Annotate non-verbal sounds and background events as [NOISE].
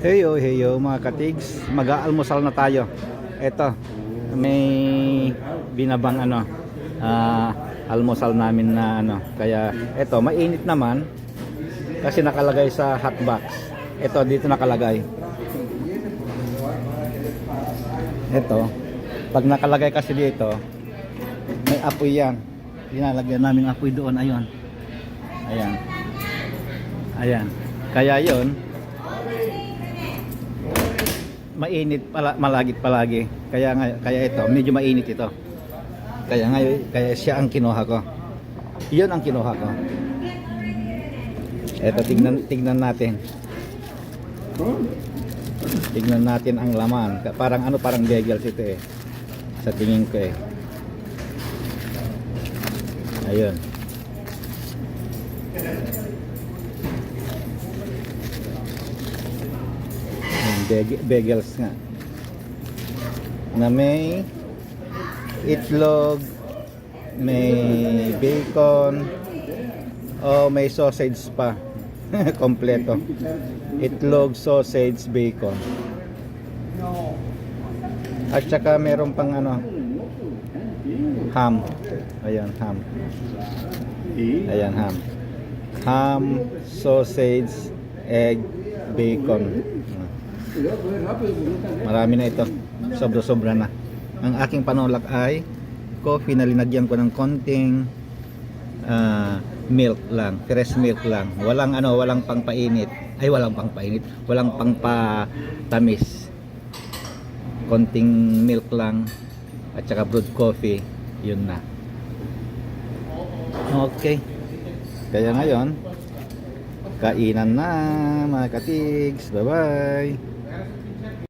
Heyo, heyo mga katigs, mag-aalmusal na tayo. Eto, may binabang ano, ah, almusal namin na ano. Kaya eto, mainit naman kasi nakalagay sa hot box. Eto, dito nakalagay. Eto, pag nakalagay kasi dito, may apoy yan. Linalagyan namin apoy doon, ayun. Ayan. Ayan. Kaya yon mainit pala, malagit palagi. Kaya nga, kaya ito, medyo mainit ito. Kaya ngayon, kaya siya ang kinuha ko. Iyon ang kinuha ko. Ito, tignan, tignan natin. Tignan natin ang laman. Parang ano, parang bagels ito eh. Sa tingin ko eh. Ayun. Bagels nga. Na may itlog, may bacon, o may sausage pa. [LAUGHS] Kompleto. Itlog, sausage, bacon. At saka meron pang ano, ham. Ayan, ham. Ayan, ham. Ham, sausage, egg, bacon. Marami na ito. Sobra-sobra na. Ang aking panulak ay coffee na linagyan ko ng konting ah, milk lang, fresh milk lang. Walang ano, walang pangpainit. Ay, walang pangpainit. Walang pangpatamis. Konting milk lang at saka brewed coffee. Yun na. Okay. Kaya ngayon, kainan na mga katigs. Bye-bye.